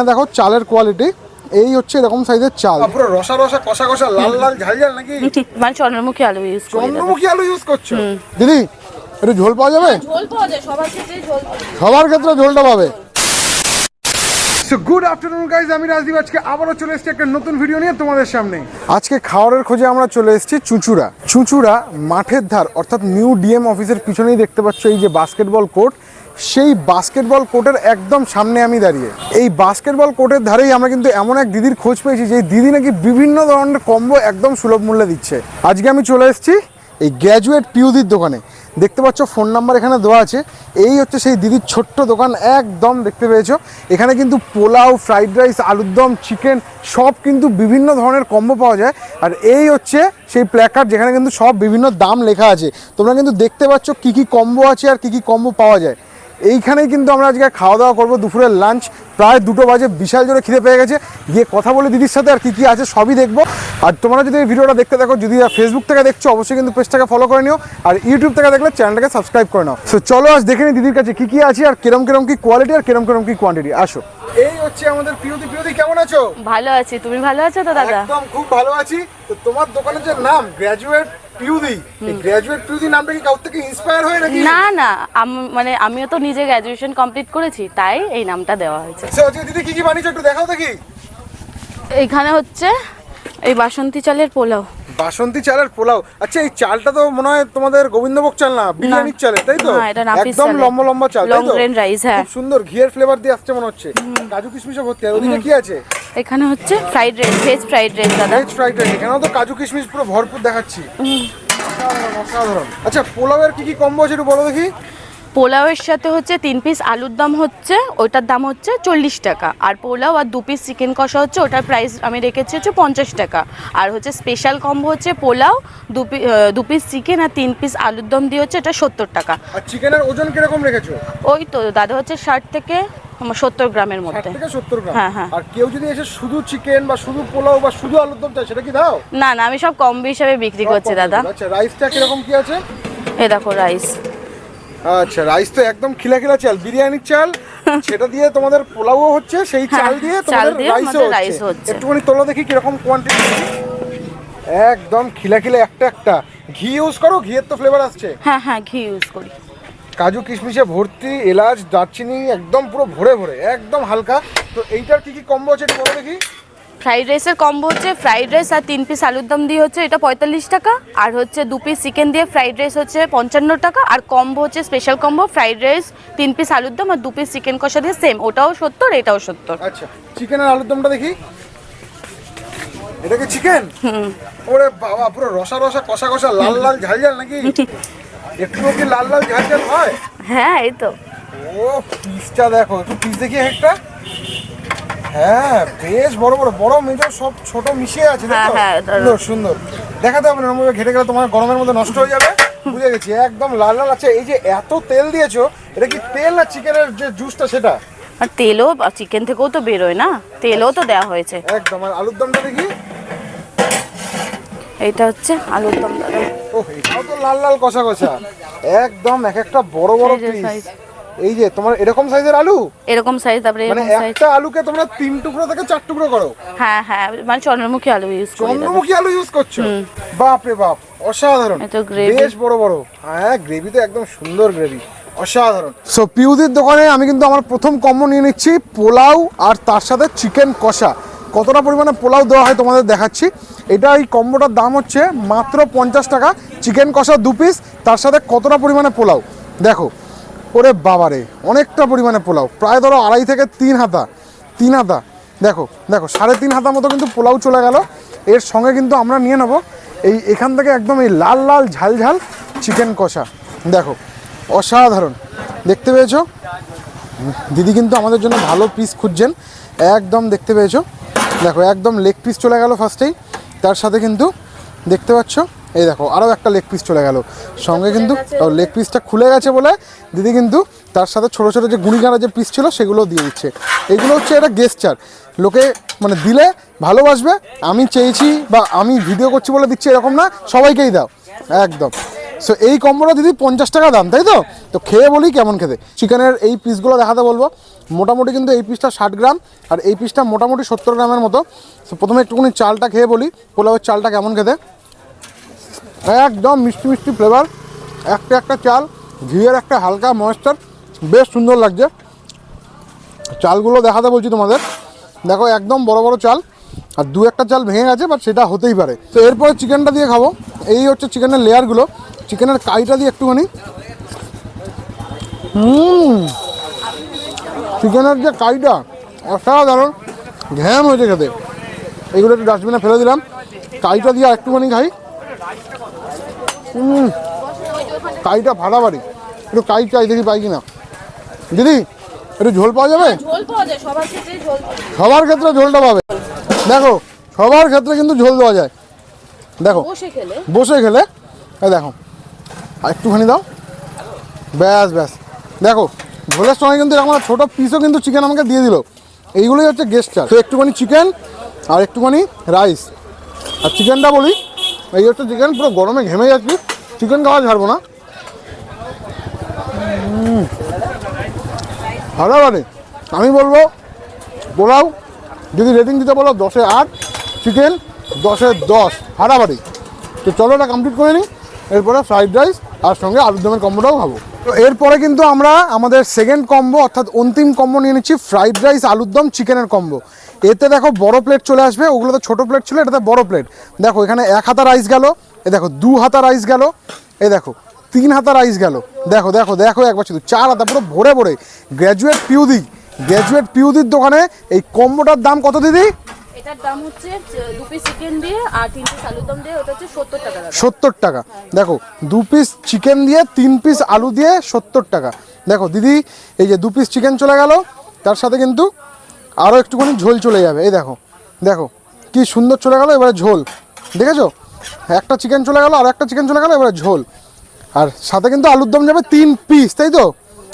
এখানে দেখো চালের কোয়ালিটি এই হচ্ছে এরকম সাইজের চাল। পুরো রসা রসা কষা কষা লাল লাল ঝাল ঝাল নাকি? মানে চন্দ্রমুখী আলু ইউজ করি দাদা। চন্দ্রমুখী আলু ইউজ করছ? দিদি একটু ঝোল পাওয়া যাবে? ঝোল পাওয়া যায় সবার ক্ষেত্রেই ঝোল সবার ক্ষেত্রে ঝোলটা পাবে। সো গুড আফটারনুন গাইজ আমি রাজদীপ। আজকে আবারও চলে এসেছি একটা নতুন ভিডিও নিয়ে তোমাদের সামনে। আজকে খাওয়ারের খোঁজে আমরা চলে এসেছি চুঁচুড়া। চুঁচুড়া মাঠের ধার অর্থাৎ নিউ ডিএম অফিসের পিছনেই দেখতে পাচ্ছ এই যে বাস্কেটবল কোর্ট সেই বাস্কেটবল কোর্টের একদম সামনে আমি দাঁড়িয়ে। এই বাস্কেটবল কোর্টের ধারেই আমরা কিন্তু এমন এক দিদির খোঁজ পেয়েছি যে দিদি নাকি বিভিন্ন ধরনের কম্বো একদম সুলভ মূল্যে দিচ্ছে। আজকে আমি চলে এসেছি এই গ্র্যাজুয়েট পিউদির দোকানে। দেখতে পাচ্ছ ফোন নাম্বার এখানে দেওয়া আছে। এই হচ্ছে সেই দিদির ছোট্ট দোকান, একদম দেখতে পেয়েছ। এখানে কিন্তু পোলাও ফ্রাইড রাইস আলুর দম চিকেন সব কিন্তু বিভিন্ন ধরনের কম্বো পাওয়া যায়। আর এই হচ্ছে সেই প্ল্যাকার্ড যেখানে কিন্তু সব বিভিন্ন দাম লেখা আছে। তোমরা কিন্তু দেখতে পাচ্ছ কী কী কম্বো আছে আর কী কী কম্বো পাওয়া যায়। এইখানেই কিন্তু আমরা আজকে খাওয়া দাওয়া করব দুপুরের লাঞ্চ প্রায় দুটো বাজে বিশাল জোরে খিদে পেয়ে গেছে। গিয়ে কথা বলে দিদির সাথে আর কী কী আছে সবই দেখব। আর তোমরা যদি এই ভিডিওটা দেখতে দেখো যদি ফেসবুক থেকে দেখছ অবশ্যই কিন্তু পেজটাকে ফলো করে নিও। আর ইউটিউব থেকে দেখলে চ্যানেলটাকে সাবস্ক্রাইব করে নাও। সো চলো আজ দেখে নিই দিদির কাছে কী কী আছে আর কিরম কিরম কি কোয়ালিটি আর কিরম কিরম কি কোয়ান্টিটি আসো। এই হচ্ছে আমাদের প্রিয়দি প্রিয়দি কেমন আছো? ভালো আছি। তুমি ভালো আছো তো দাদা? একদম খুব ভালো আছি। তো তোমার দোকানের যে নাম গ্র্যাজুয়েট পিউদি এই পিউদি নামটা কি কাউর থেকে ইন্সপায়ার হয়ে নাকি? না না আম- মানে আমিও তো নিজে গ্রাজুয়েশন কমপ্লিট করেছি তাই এই নামটা দেওয়া হয়েছে। সো দিদি কি কি বানিয়েছো একটু দেখাও দেখি। এইখানে হচ্ছে এই বাসন্তী চালের পোলাও। বাসন্তী চালের পোলাও। আচ্ছা এই চালটা তো মনে হয় তোমাদের গোবিন্দভোগ চাল না বিরিয়ানির চাল তাই তো? একদম লম্বা লম্বা চাল তো? grain rice, হ্যাঁ। সুন্দর ঘিয়ের ফ্লেভার দিয়ে আসছে মনে হচ্ছে। কাজু কিশমিশও ভর্তি। আর ওদিকে কি আছে? এখানে হচ্ছে fried rice veg fried rice দাদা। ভেজ ফ্রাইড রাইস এখানেও তো কাজু কিশমিশ পুরো ভরপুর দেখাচ্ছি। অসাধারণ অসাধারণ। আচ্ছা পোলাওয়ের কি কি কম্বো আছে একটু বলো দেখি। পোলাওয়ের সাথে হচ্ছে তিন পিস আলুর দাম হচ্ছে ওইটার দাম হচ্ছে চল্লিশ টাকা। আর পোলাও আর দু পিস চিকেন কষা হচ্ছে ওটার প্রাইস আমি রেখেছি হচ্ছে পঞ্চাশ টাকা। আর হচ্ছে স্পেশাল কম্বো হচ্ছে পোলাও দু দু পিস চিকেন আর তিন পিস আলুর দম দিয়ে হচ্ছে এটা সত্তর টাকা। আর চিকেনের ওজন কীরকম রেখেছো? ওই তো দাদা হচ্ছে ষাট থেকে সত্তর গ্রামের মধ্যে। হ্যাঁ, হ্যাঁ। আর কেউ যদি এসে শুধু চিকেন বা শুধু পোলাও বা শুধু আলুর দম চায় সেটা কি দাও? না না আমি সব কম্বো হিসাবে বিক্রি করছি দাদা। আচ্ছা রাইসটা কীরকম কি আছে? এ দেখো রাইস আচ্ছা রাইস তো একদম খিলা খিলা চাল বিরিয়ানির চাল সেটা দিয়ে তোমাদের পোলাও হচ্ছে সেই চাল হ্যাঁ, দিয়ে তোমাদের দিয়ে হচ্ছে। rice হচ্ছে। একটুখানি তোলো দেখি কীরকম কোয়ান্টিটি একদম খিলা খিলা একটা একটা। ঘি ইউজ করো ঘিয়ের তো ফ্লেভার আসছে। হ্যাঁ হ্যাঁ ঘি ইউজ করি। কাজু কিশমিশে ভর্তি এলাচ দারচিনি একদম পুরো ভরে ভরে একদম হালকা। তো এইটার কি কি কম্বো আছে একটু বলো দেখি। ফ্রাইড রাইসের কম্বো হচ্ছে ফ্রাইড রাইস আর তিন পিস আলুর দম দিয়ে হচ্ছে এটা পঁয়তাল্লিশ টাকা। আর হচ্ছে দু পিস চিকেন দিয়ে ফ্রাইড রাইস হচ্ছে পঞ্চান্ন টাকা। আর কম্বো হচ্ছে স্পেশাল কম্বো ফ্রাইড রাইস তিন পিস আলুর দম আর দু পিস চিকেন কষা দিয়ে সেম ওটাও সত্তর এটাও সত্তর। আচ্ছা চিকেন আর আলুর দমটা দেখি। এটা কি চিকেন ওরে বাবা পুরো রসা রসা কষা কষা লাল লাল ঝাল ঝাল নাকি? একটু কি লাল লাল ঝাল ঝাল হয়? হ্যাঁ এই তো। ও পিসটা দেখো একটু পিস দেখি একটা। হ্যাঁ বেশ বড় বড় বড় মেজো সব ছোট মিশিয়ে আছে হ্যাঁ, হ্যাঁ, সুন্দর সুন্দর। দেখাতে হবে না ঘেটে গেলে তোমার গরমের মধ্যে নষ্ট হয়ে যাবে। বুঝে গেছি একদম লাল লাল আছে। এই যে এত তেল দিয়েছ এটা কি তেল না চিকেনের যে জুসটা সেটা? আর তেলও চিকেন থেকেও তো বেরোয় না? তেলও তো দেওয়া হয়েছে। একদম আর আলুর দমটা দেখি। এইটা হচ্ছে আলুর দম। দাদা ও এটাও তো লাল লাল কষা কষা। একদম এক একটা বড় বড় পিস। এই যে তোমার এরকম সাইজের আলু? এরকম সাইজ তারপরে মানে একটা আলুকে তোমরা তিন টুকরো থেকে চার টুকরো করো। হ্যাঁ হ্যাঁ মানে চন্দ্রমুখী আলু ইউজ করি চন্দ্রমুখী আলু ইউজ করছ? বাপ রে বাপ অসাধারণ। বেশ বড় বড়। হ্যাঁ গ্রেভি তো একদম সুন্দর গ্রেভি অসাধারণ। সো পিউদির দোকানে আমি কিন্তু আমার প্রথম কম্বো নিয়ে নিচ্ছি পোলাও আর তার সাথে চিকেন কষা। কতটা পরিমাণে পোলাও দেওয়া হয় তোমাদের দেখাচ্ছি। এটা এই কম্বোটার দাম হচ্ছে মাত্র পঞ্চাশ টাকা। চিকেন কষা দু পিস তার সাথে কতটা পরিমাণে পোলাও? দেখো ওরে বাবারে, অনেকটা পরিমাণে পোলাও। প্রায় ধরো আড়াই থেকে তিন হাতা তিন হাতা। দেখো দেখো, সাড়ে তিন হাতা মতো কিন্তু পোলাও চলে গেল। এর সঙ্গে কিন্তু আমরা নিয়ে নেব এই এখান থেকে একদম এই লাল লাল, ঝাল ঝাল চিকেন কষা। দেখো, অসাধারণ। দেখতে পেয়েছ? দিদি কিন্তু আমাদের জন্য ভালো পিস খুঁজছেন। একদম দেখতে পেয়েছ? দেখো, একদম লেগ পিস চলে গেল ফার্স্টেই তার সাথে কিন্তু দেখতে পাচ্ছ? এই দেখো আরও একটা লেগ পিস চলে গেল। সঙ্গে কিন্তু লেগ পিসটা খুলে গেছে বলে দিদি কিন্তু তার সাথে ছোটো ছোটো যে গুঁড়ি গাঁড়া যে পিস ছিল সেগুলো দিয়ে দিচ্ছে। এগুলো হচ্ছে এটা গেস্টার লোকে মানে দিলে, ভালোবাসবে, আমি চেয়েছি বা আমি ভিডিও করছি বলে দিচ্ছি এরকম না, সবাইকেই দাও। একদম। সো এই কম্বোটা দিদি পঞ্চাশ টাকা দাম, তাই তো? তো খেয়ে বলি কেমন খেতে। চিকেনের এই পিসগুলো দেখাতে বলব। মোটামুটি কিন্তু এই পিসটা ষাট গ্রাম, আর এই পিসটা মোটামুটি সত্তর গ্রামের মতো। তো প্রথমে একটুখানি চালটা খেয়ে বলি। পোলাওয়ের চালটা কেমন খেতে? একদম মিষ্টি মিষ্টি ফ্লেভার একটা একটা চাল, ঘিয়ের একটা হালকা ময়েশ্চার বেশ সুন্দর লাগছে। চালগুলো দেখাতে বলছি তোমাদের। দেখো, একদম বড় বড় চাল, আর দু একটা চাল ভেঙে গেছে বাট সেটা হতেই পারে। তো এরপরে চিকেনটা দিয়ে খাব। এই হচ্ছে চিকেনের লেয়ারগুলো চিকেনের কাইটা দিয়ে একটুখানি। চিকেনের যে কাইটা অসাধারণ। ঘ্যাম হয়েছে খেতে। এইগুলো একটু ডাস্টবিনে ফেলে দিলাম। কাইটা দিয়ে একটুখানি খাই। হুম। কাইটা ফাটাবাড়ি একটু কাই চাই দেখি পাই কিনা। দিদি একটু ঝোল পাওয়া যাবে? ঝোল সবার ক্ষেত্রে ঝোলটা পাবে। দেখো সবার ক্ষেত্রে কিন্তু ঝোল দেওয়া যায়। দেখো বসে খেলে। দেখো আর একটুখানি দাও। ব্যাস ব্যাস। দেখো ঝোলের সময় কিন্তু একটা ছোটো পিসও কিন্তু চিকেন আমাকে দিয়ে দিল। এইগুলোই হচ্ছে গেস্টার তো একটুখানি চিকেন আর একটুখানি রাইস আর চিকেনটা বলি এই হচ্ছে চিকেন পুরো গরমে ঘেমে যাচ্ছি। চিকেন খাওয়া ছাড়বো না। মানে আমি বলব, পোলাও, যদি রেটিং দিতে বলো দশে আট চিকেন দশে দশ হারাবাড়ি তো চলো এটা কমপ্লিট করে নিই। এরপরে ফ্রাইড রাইস আর সঙ্গে আলুর দমের কম্বোটাও খাব। তো এরপরে কিন্তু আমরা আমাদের সেকেন্ড কম্বো অর্থাৎ অন্তিম কম্বো নিয়ে নিচ্ছি ফ্রাইড রাইস আলুর দম চিকেনের কম্বো এতে দেখো বড় প্লেট চলে আসবে ওগুলো তো ছোটো প্লেট ছিল এটাতে বড় প্লেট দেখো এখানে এক হাতা রাইস গেল এ দেখো দু হাতা রাইস গেল এ দেখো তিন হাতা রাইস গেল। দেখো দেখো দেখো একবার শুধু চার হাতা পুরো ভরে ভরে। গ্র্যাজুয়েট পিউদি গ্র্যাজুয়েট পিউদির দোকানে এই কম্বোটার দাম কত দিদি? এটার দাম হচ্ছে দু পিস চিকেন দিয়ে আর তিন পিস আলুর দম দিয়ে ওটা হচ্ছে সত্তর টাকা সত্তর টাকা। দেখো দু পিস চিকেন দিয়ে তিন পিস আলু দিয়ে সত্তর টাকা। দেখো দিদি এই যে দু পিস চিকেন চলে গেল তার সাথে কিন্তু আরও একটুখানি ঝোল চলে যাবে। এই দেখো দেখো, কি সুন্দর চলে গেল, এবারে ঝোল। দেখেছ? একটা চিকেন চলে গেল আর একটা চিকেন চলে গেল, এবারে ঝোল। আর সাথে কিন্তু আলুর দম যাবে তিন পিস তাই তো?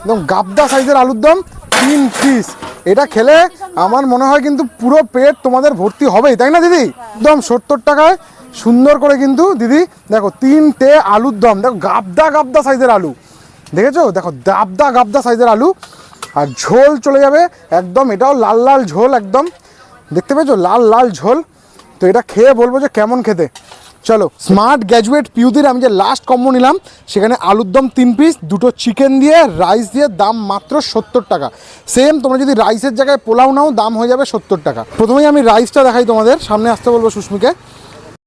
একদম গাবদা সাইজের আলুর দম, তিন পিস এটা খেলে আমার মনে হয় কিন্তু পুরো পেট তোমাদের ভর্তি হবেই, তাই না দিদি? একদম সত্তর টাকায় সুন্দর করে কিন্তু দিদি, দেখো, তিনটে আলুর দম, দেখো, গাবদা গাবদা সাইজের আলু। দেখেছ? দেখো দাবদা গাবদা সাইজের আলু। আর ঝোল চলে যাবে একদম, এটাও লাল লাল ঝোল একদম। দেখতে পেয়েছ? লাল লাল ঝোল। তো এটা খেয়ে বলব যে কেমন খেতে। চলো স্মার্ট গ্র্যাজুয়েট পিউদির আমি যে লাস্ট কম্বো নিলাম, সেখানে আলুর দম তিন পিস দুটো চিকেন দিয়ে রাইস দিয়ে দাম মাত্র সত্তর টাকা। সেম তোমরা যদি রাইসের জায়গায় পোলাও নাও, দাম হয়ে যাবে সত্তর টাকা। প্রথমেই আমি রাইসটা দেখাই তোমাদের, সামনে আসতে বলব সুস্মিকে।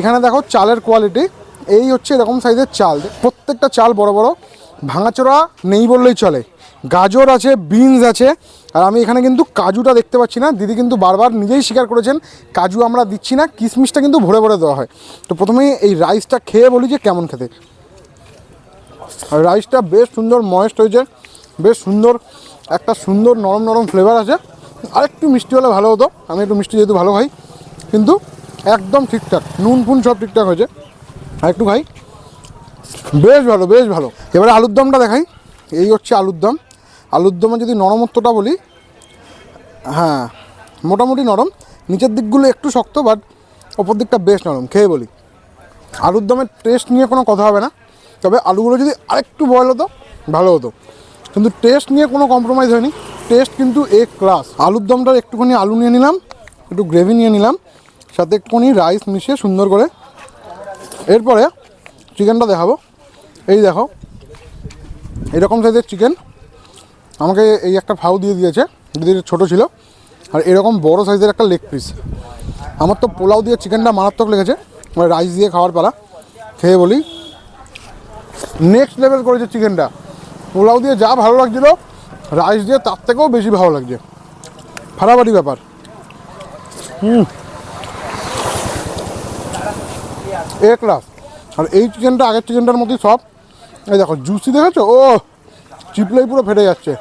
এখানে দেখো চালের কোয়ালিটি এই হচ্ছে এরকম সাইজের চাল। প্রত্যেকটা চাল বড় বড়, ভাঙাচোরা নেই বললেই চলে। গাজর আছে বিনস আছে, আর আমি এখানে কিন্তু কাজুটা দেখতে পাচ্ছি না। দিদি কিন্তু বারবার নিজেই স্বীকার করেছেন, কাজু আমরা দিচ্ছি না, কিশমিশটা কিন্তু ভরে ভরে দেওয়া হয়। তো প্রথমেই এই রাইসটা খেয়ে বলি যে কেমন খেতে। আর রাইসটা বেশ সুন্দর ময়েস্ট হয়েছে, বেশ সুন্দর, একটা সুন্দর নরম নরম ফ্লেভার আছে। আরেকটু মিষ্টি হলে ভালো হতো, আমি একটু মিষ্টি যেহেতু ভালো খাই, কিন্তু একদম ঠিকঠাক, নুন ফুন সব ঠিকঠাক হয়েছে। আর একটু খাই। বেশ ভালো বেশ ভালো। এবারে আলুর দমটা দেখাই, এই হচ্ছে আলুর দম। আলুর দমে যদি নরমত্বটা বলি হ্যাঁ মোটামুটি নরম। নিচের দিকগুলো একটু শক্ত বাট ওপর দিকটা বেশ নরম, খেয়ে বলি। আলুর দমের টেস্ট নিয়ে কোনো কথা হবে না। তবে আলুগুলো যদি আরেকটু বয়েল হতো, ভালো হতো। কিন্তু টেস্ট নিয়ে কোনো কম্প্রোমাইজ হয়নি। টেস্ট কিন্তু এ ক্লাস আলুর দমটার একটুখানি আলু নিয়ে নিলাম, একটু গ্রেভি নিয়ে নিলাম, সাথে একটুখানি রাইস মিশিয়ে সুন্দর করে। এরপরে চিকেনটা দেখাবো। এই দেখো, এরকম সাইজের চিকেন আমাকে এই একটা ফাউ দিয়ে দিয়েছে যদি ছোটো ছিল। আর এরকম বড় সাইজের একটা লেগ পিস। আমার তো পোলাও দিয়ে চিকেনটা মারাত্মক লেগেছে মানে রাইস দিয়ে খাওয়ার পালা। খেয়ে বলি। নেক্সট লেভেল করেছে চিকেনটা। পোলাও দিয়ে যা ভালো লাগছিল, রাইস দিয়ে তার থেকেও বেশি ভালো লাগছে। ফাটাফাটি ব্যাপার। হুম। এ ক্লাস আর এই চিকেনটা আগের চিকেনটার মতোই সব। এই দেখো জুসি দেখেছ? ও চিপলেই পুরো ফেটে যাচ্ছে।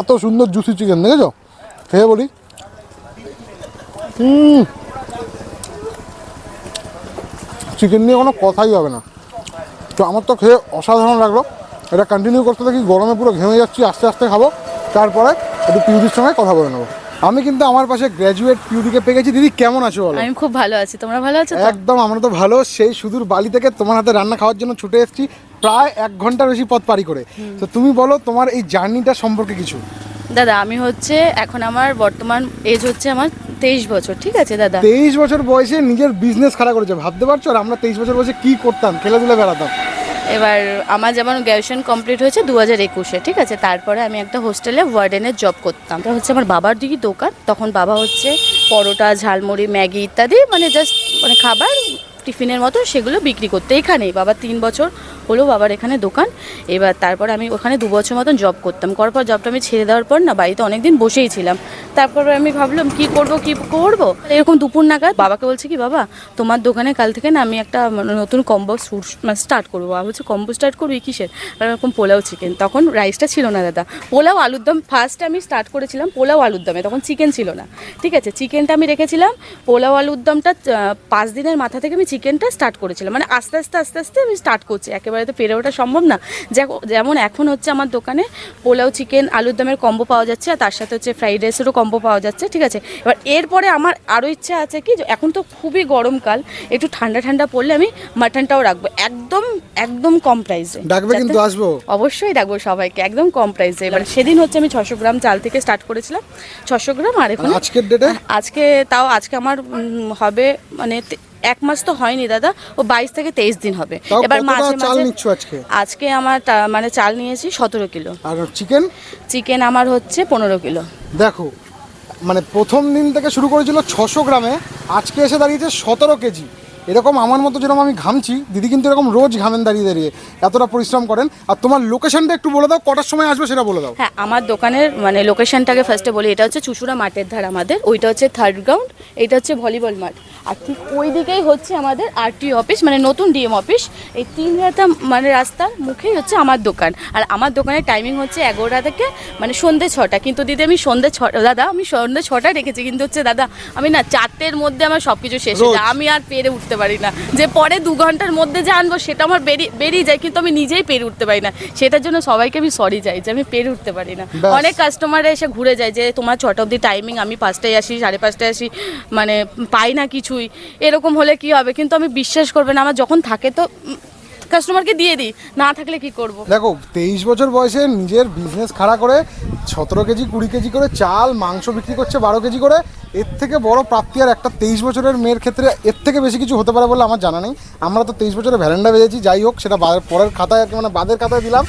এত সুন্দর জুসি চিকেন দেখেছ? খেয়ে বলি। হুম চিকেন নিয়ে কোনো কথাই হবে না। তো আমার তো খেয়ে অসাধারণ লাগল। এটা কন্টিনিউ করতে থাকি গরমে পুরো ঘেমে যাচ্ছি আস্তে আস্তে খাব। তারপরে একটু পিউদির সঙ্গে কথা বলে নেব। আমি কিন্তু আমার পাশে গ্র্যাজুয়েট পিউদিকে পেয়ে গেছি দিদি কেমন আছো বলো? আমি খুব ভালো আছি। তোমরা ভালো আছো একদম আমরা তো ভালো। সেই সুদূর বালি থেকে তোমার হাতে রান্না খাওয়ার জন্য ছুটে এসেছি। প্রায় এক ঘণ্টার বেশি পথ পাড়ি করে। তো তুমি বলো তোমার এই জার্নিটা সম্পর্কে কিছু? দাদা আমি হচ্ছে এখন আমার বর্তমান এজ হচ্ছে আমার তেইশ বছর ঠিক আছে দাদা? তেইশ বছর বয়সে নিজের বিজনেস খাড়া করেছে ভাবতে পারছ? আর আমরা তেইশ বছর বয়সে কি করতাম? খেলাধুলা বেড়াতাম। এবার আমার যেমন গ্র্যাজুয়েশন কমপ্লিট হয়েছে দু হাজার একুশে ঠিক আছে? তারপরে আমি একটা হোস্টেলে ওয়ার্ডেনের জব করতাম। এটা হচ্ছে আমার বাবার দিকে দোকান তখন বাবা হচ্ছে পরোটা ঝালমুড়ি ম্যাগি ইত্যাদি মানে জাস্ট মানে খাবার টিফিনের মতো সেগুলো বিক্রি করতে। এখানেই বাবা তিন বছর হলো বাবার এখানে দোকান। এবার তারপর আমি ওখানে দু বছর মতন জব করতাম। করার পর জবটা আমি ছেড়ে দেওয়ার পর না বাড়িতে অনেক দিন বসেই ছিলাম। তারপরে আমি ভাবলাম, কি করব কি করব? এরকম দুপুর নাগাদ বাবাকে বলছি কি, বাবা, তোমার দোকানে কাল থেকে না আমি একটা নতুন কম্বো মানে স্টার্ট করব। বাবা বলছে কম্বো স্টার্ট করবি কিসের? এরকম পোলাও চিকেন তখন রাইসটা ছিল না দাদা। পোলাও আলুর দম ফার্স্ট আমি স্টার্ট করেছিলাম পোলাও আলুর দমে, তখন চিকেন ছিল না। ঠিক আছে চিকেনটা আমি রেখেছিলাম। পোলাও আলুর দমটা পাঁচ দিনের মাথা থেকে আমি চিকেনটা স্টার্ট করেছিলাম। মানে আস্তে আস্তে আস্তে আস্তে আমি স্টার্ট করছি। একেবারে তো পেরে ওঠা সম্ভব না। যেমন এখন হচ্ছে আমার দোকানে পোলাও চিকেন আলুর দমের কম্বো পাওয়া যাচ্ছে আর তার সাথে হচ্ছে ফ্রাইড রাইসেরও কম্বো পাওয়া যাচ্ছে ঠিক আছে? এবার এরপরে আমার আরও ইচ্ছা আছে কি এখন তো খুবই গরমকাল একটু ঠান্ডা ঠান্ডা পড়লে আমি মাটনটাও রাখব একদম একদম কম প্রাইসে ডাকবে কিন্তু আসব। অবশ্যই রাখব সবাইকে একদম কম প্রাইসে এবার সেদিন হচ্ছে আমি ছশো গ্রাম চাল থেকে স্টার্ট করেছিলাম ছশো গ্রাম আর এখন আজকের ডেটে আজকে তাও আজকে আমার হবে মানে এক মাস তো হয়নি দাদা ও বাইশ থেকে তেইশ দিন হবে। এবার মাঝে চাল নিচ্ছ আজকে? আজকে আমার তা- মানে চাল নিয়েছি সতেরো কিলো। আর চিকেন? চিকেন আমার হচ্ছে পনেরো কিলো। দেখো মানে প্রথম দিন থেকে শুরু করেছিল ছশো গ্রামে আজকে এসে দাঁড়িয়েছে সতেরো কেজি। এরকম আমার মতো যেরকম আমি ঘামছি দিদি কিন্তু এরকম রোজ ঘামেন দাঁড়িয়ে দাঁড়িয়ে এতটা পরিশ্রম করেন। আর তোমার লোকেশনটা একটু বলে দাও কটার সময় আসবে সেটা বলে দাও। হ্যাঁ আমার দোকানের মানে লোকেশনটাকে ফার্স্টে বলি এটা হচ্ছে চুচুড়া মাঠের ধার আমাদের ওইটা হচ্ছে থার্ড গ্রাউন্ড এটা হচ্ছে ভলিবল মাঠ। আর ঠিক ওই দিকেই হচ্ছে আমাদের আরটি অফিস মানে নতুন ডিএম অফিস। এই তিন রাতা মানে রাস্তার মুখেই হচ্ছে আমার দোকান। আর আমার দোকানের টাইমিং হচ্ছে এগারোটা থেকে মানে সন্ধ্যে ছটা। কিন্তু দিদি আমি সন্ধ্যে ছটা দাদা আমি সন্ধ্যে ছটা রেখেছি। কিন্তু হচ্ছে দাদা আমি না চারটের মধ্যে আমার সব কিছু শেষ হয়ে যায়। আমি আর পেরে উঠতে পারি না। যে পরে দু ঘণ্টার মধ্যে যে আনব সেটা আমার বেরিয়ে বেরিয়ে যায়। কিন্তু আমি নিজেই পেরে উঠতে পারি না। সেটার জন্য সবাইকে আমি সরি চাই যে আমি পেরে উঠতে পারি না। অনেক কাস্টমাররা এসে ঘুরে যায় যে তোমার ছটা অবধি টাইমিং আমি পাঁচটায় আসি সাড়ে পাঁচটায় আসি। মানে পাই না কিছুই এরকম হলে কি হবে? কিন্তু আমি বিশ্বাস করবে না, আমার যখন থাকে তো কাস্টমারকে দিয়ে দিই, না থাকলে কি করব? দেখো, তেইশ বছর বয়সে নিজের বিজনেস খাড়া করে সতেরো কেজি, কুড়ি কেজি করে চাল, মাংস বিক্রি করছে বারো কেজি করে, এর থেকে বড় প্রাপ্তি আর একটা তেইশ বছরের মেয়ের ক্ষেত্রে এর থেকে বেশি কিছু হতে পারে বলে আমার জানা নেই। আমরা তো তেইশ বছরের ভ্যালেন্ডা বেজেছি যাই হোক, সেটা পরের খাতায় মানে বাদের খাতায় দিলাম।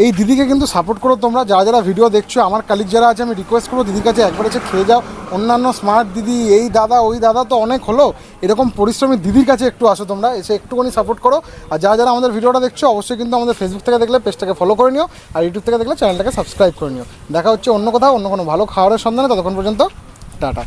এই দিদিকে কিন্তু সাপোর্ট করো তোমরা। যারা যারা ভিডিও দেখছ, আমার কালিক যারা আছে, আমি রিকোয়েস্ট করব দিদির কাছে একবার এসে খেয়ে যাও। অন্যান্য স্মার্ট দিদি, এই দাদা, ওই দাদা তো অনেক হলো। এরকম পরিশ্রমী দিদির কাছে একটু আসো তোমরা, এসে একটুখানি সাপোর্ট করো। আর যারা যারা আমাদের ভিডিওটা দেখছ, অবশ্যই কিন্তু আমাদের ফেসবুক থেকে দেখলে পেজটাকে ফলো করে নিও। আর ইউটিউব থেকে দেখলে চ্যানেলটাকে সাবস্ক্রাইব করে নিও। দেখা হচ্ছে অন্য কোথাও, অন্য কোনো ভালো খাওয়ারের সন্ধানে। ততক্ষণ পর্যন্ত, টাটা।